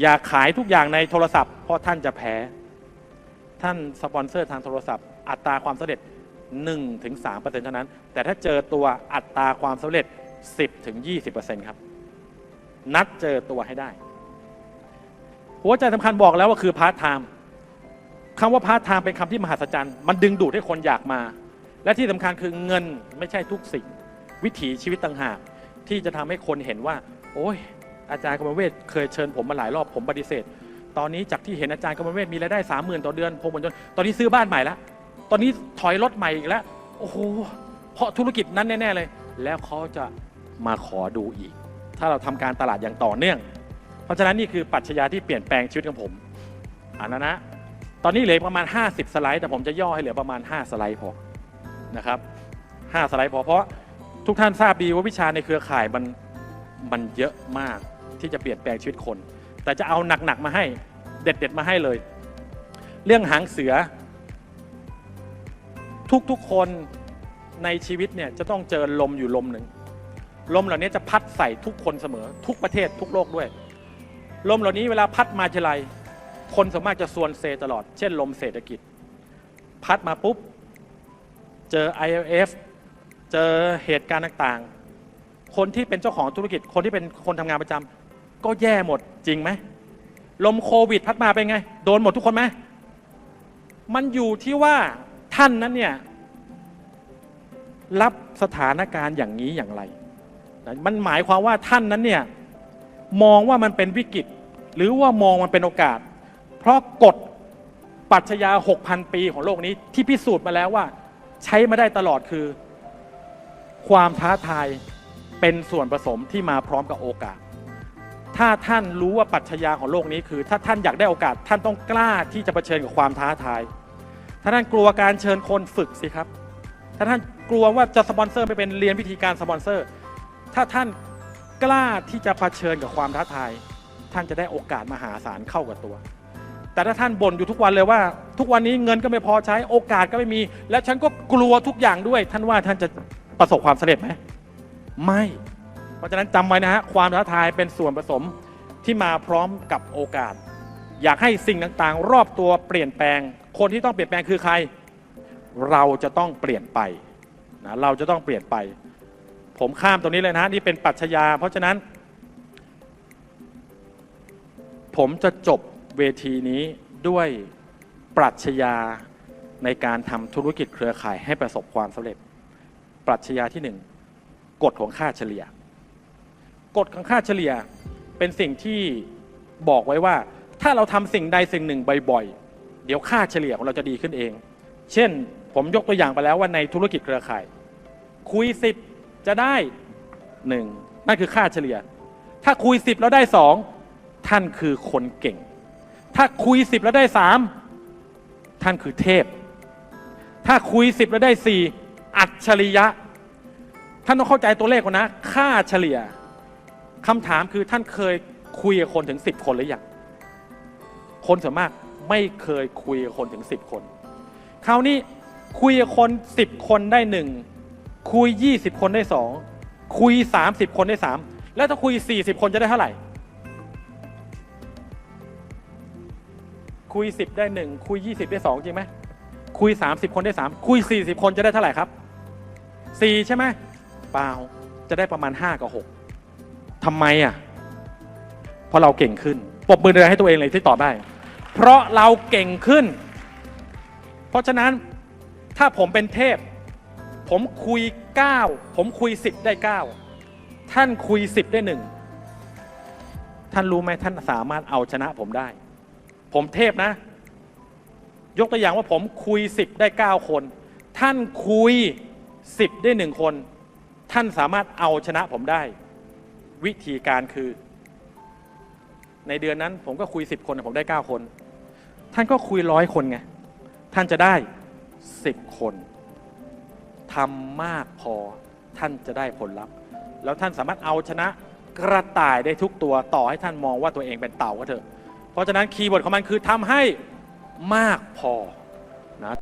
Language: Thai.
อย่าขายทุกอย่างในโทรศัพท์เพราะท่านจะแพ้ ท่านสปอนเซอร์ทางโทรศัพท์ อัตราความสำเร็จ1ถึง3เเท่านั้น แต่ถ้าเจอตัวอัตราความสำเร็จ 10ถึง20ครับ นัดเจอตัวให้ได้ หัวใจสำคัญบอกแล้วว่าคือพาร์ทไทม์คำว่าพาร์ทไทม์เป็นคำที่มหัศจรรย์ มันดึงดูดให้คนอยากมา และที่สำคัญคือเงินไม่ใช่ทุกสิ่ง วิถีชีวิตต่างหาก ที่จะทำให้คนเห็นว่า โอ้ย อาจารย์กมลเวทเคยเชิญผมมาหลายรอบผมปฏิเสธ ตอนนี้จากที่เห็นอาจารย์กมลเวทมีรายได้สามหมื่นต่อเดือนผมผลจนตอนนี้ซื้อบ้านใหม่แล้วตอนนี้ถอยรถใหม่อีกแล้วโอ้โหเพราะธุรกิจนั้นแน่ ๆ เลย แล้วเขาจะมาขอดูอีก ถ้าเราทำการตลาดอย่างต่อเนื่อง เพราะฉะนั้นนี่คือปรัชญาที่เปลี่ยนแปลงชีวิตของผมอ่านแล้วนะตอนนี้เหลือประมาณ 50 สไลด์แต่ผมจะย่อให้เหลือประมาณ 5 สไลด์พอนะครับ5สไลด์พอเพราะทุกท่านทราบดีว่าวิชาในเครือข่ายมันมันเยอะมาก ที่จะเปลี่ยนแปลงชีวิตคน แต่จะเอาหนักๆมาให้เด็ดๆมาให้เลย เรื่องหางเสือ ทุกๆคนในชีวิตเนี่ยจะต้องเจอลมอยู่ลมหนึ่งลมเหล่านี้จะพัดใส่ทุกคนเสมอ ทุกประเทศทุกโลกด้วย ลมเหล่านี้เวลาพัดมาทีไรคนสวนมากจะส่วนเซตลอด เช่น ลมเศรษฐกิจ พัดมาปุ๊บ เจอ IMF เจอเหตุการณ์ต่างๆ คนที่เป็นเจ้าของธุรกิจ คนที่เป็นคนทำงานประจำ ก็แย่หมดจริงไหมลมโควิดพัดมาเป็นไง โดนหมดทุกคนไหมมันอยู่ที่ว่าท่านนั้นเนี่ยรับสถานการณ์อย่างนี้อย่างไร มันหมายความว่าท่านนั้นเนี่ยมองว่ามันเป็นวิกฤต หรือว่ามองมันเป็นโอกาส เพราะกฎปรัชญา 6,000 ปีของโลกนี้ที่พิสูจน์มาแล้วว่า ใช้มาได้ตลอดคือ ความท้าทายเป็นส่วนผสมที่มาพร้อมกับโอกาส ถ้าท่านรู้ว่าปรัชญาของโลกนี้คือ ถ้าท่านอยากได้โอกาส ท่านต้องกล้าที่จะเผชิญกับความท้าทาย ถ้าท่านกลัวการเชิญคนฝึกสิครับ ถ้าท่านกลัวว่าจะสปอนเซอร์ไปเป็นเรียนวิธีการสปอนเซอร์ ถ้าท่านกล้าที่จะเผชิญกับความท้าทาย ท่านจะได้โอกาสมหาศาลเข้ากับตัว แต่ถ้าท่านบ่นอยู่ทุกวันเลยว่า ทุกวันนี้เงินก็ไม่พอใช้โอกาสก็ไม่มี และฉันก็กลัวทุกอย่างด้วย ท่านว่าท่านจะประสบความสำเร็จไหมไม่ เพราะฉะนั้นจำไว้นะฮะความท้าทายเป็นส่วนผสมที่มาพร้อมกับโอกาส อยากให้สิ่งต่างๆ รอบตัวเปลี่ยนแปลง คนที่ต้องเปลี่ยนแปลงคือใคร เราจะต้องเปลี่ยนไปนะเราจะต้องเปลี่ยนไป ผมข้ามตรงนี้เลยนะนี่เป็นปรัชญา เพราะฉะนั้น ผมจะจบเวทีนี้ด้วยปรัชญาในการทำธุรกิจเครือข่ายให้ประสบความสำเร็จ ปรัชญาที่หนึ่งกฎของค่าเฉลี่ย กฎของค่าเฉลี่ยเป็นสิ่งที่บอกไว้ว่า ถ้าเราทำสิ่งใดสิ่งหนึ่งบ่อยๆ เดี๋ยวค่าเฉลี่ยของเราจะดีขึ้นเอง เช่น ผมยกตัวอย่างไปแล้วว่าในธุรกิจเครือข่าย คุยสิบจะได้หนึ่งนั่นคือค่าเฉลี่ย ถ้าคุยสิบแล้วได้สองท่านคือคนเก่ง ถ้าคุยสิบแล้วได้สามท่านคือเทพ ถ้าคุยสิบแล้วได้สี่อัจฉริยะ ท่านต้องเข้าใจตัวเลขก่อนนะ ค่าเฉลี่ย คำถามคือท่านเคยคุยกับคนถึงสิบคนหรือยังคนส่วนมากไม่เคยคุยกับคนถึงสิบคนคราวนี้คุยกับคนสิบคนได้หนึ่งคุยยี่สิบคนได้สองคุยสามสิบคนได้สามแล้วถ้าคุยสี่สิบคนจะได้เท่าไหร่ คุยสิบได้หนึ่งคุยยี่สิบได้สองจริงไหมคุยสามสิบคนได้สามคุยสี่สิบคนจะได้เท่าไหร่ครับสี่ใช่ไหมเปล่าจะได้ประมาณห้ากับหก ทำไมอะ เพราะเราเก่งขึ้น ปบมือเลยให้ตัวเองเลยที่ตอบได้ เพราะเราเก่งขึ้น เพราะฉะนั้นถ้าผมเป็นเทพ ผมคุย 9 ผมคุย 10 ได้ 9 ท่านคุย 10 ได้หนึ่งท่านรู้ไหมท่านสามารถเอาชนะผมได้ ผมเทพนะ ยกตัวอย่างว่าผมคุย 10 ได้ 9 คน ท่านคุย 10 ได้หนึ่งคน ท่านสามารถเอาชนะผมได้ วิธีการคือ ในเดือนนั้น ผมก็คุย 10 คนผมได้ 9 คน ท่านก็คุยร้อยคนไง ท่านจะได้ 10 คนทำมากพอท่านจะได้ผลลัพธ์ แล้วท่านสามารถเอาชนะกระต่ายได้ทุกตัวต่อให้ท่านมองว่าตัวเองเป็นเต่าก็เถอะ เพราะฉะนั้นคีย์เวิร์ดของมันคือทำให้มากพอนะ